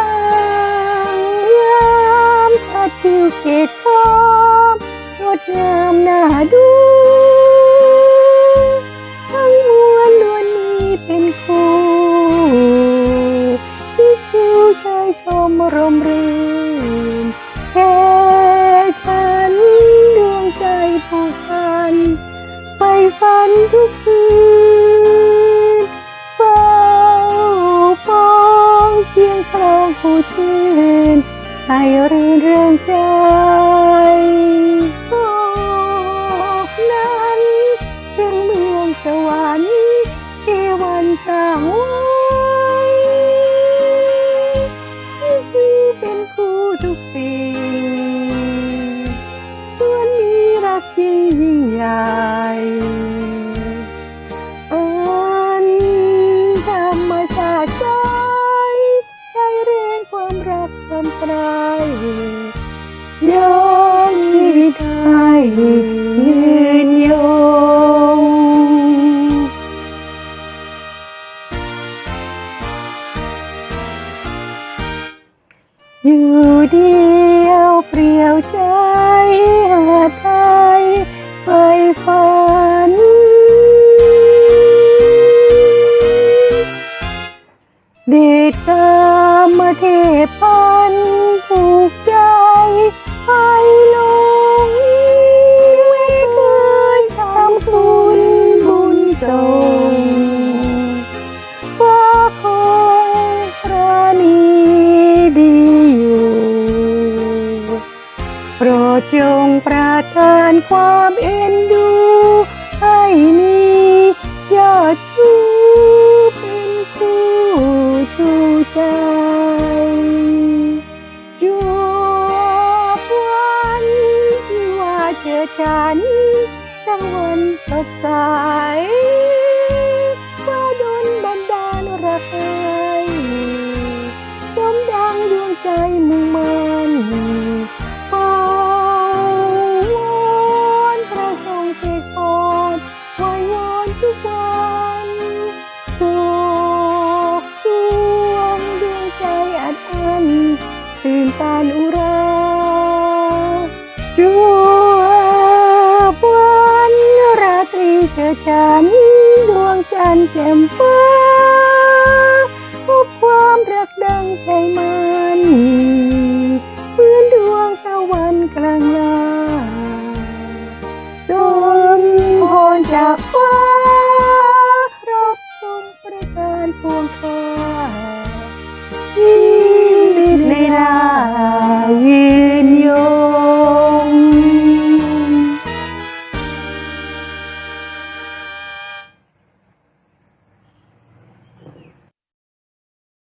างามทัาจิวเกตทอมงดงามน่าดูทั้งมวลล้วนมีเป็นคู่ชิวชิวชายชมรมรื่นแค่ฉันดวงใจผูกพันไปฝันทุก งครองผู้ชื่นให้รื่นเริงใจโอกนั้นเพียงเมืองสวรรค์ที่วันสร้างไว้ที่เป็นผู้ทุกสิ่ง ยอมชีวิตให้ยืนยงอยู่เดียวเปลี่ยวใจหาไทยไปฝัน เดชกามเทพ ดจงประทานความเอ็นดู ให้มียอดชูเป็นคู่ชูใจชั่ววันที่ว่าเชิดฉันดังวันสดใสก็ดนบันดาลรักใครสมดังดวงใจมุ่งมัน ชั่ววันราตรีเชิดฉัน ดวงจันทร์แจ่มฟ้าพบความรักดังใจมันเหมือนดวงตะวันกลางลาสมพรจากฟ้ารับทรงประทานพวงคร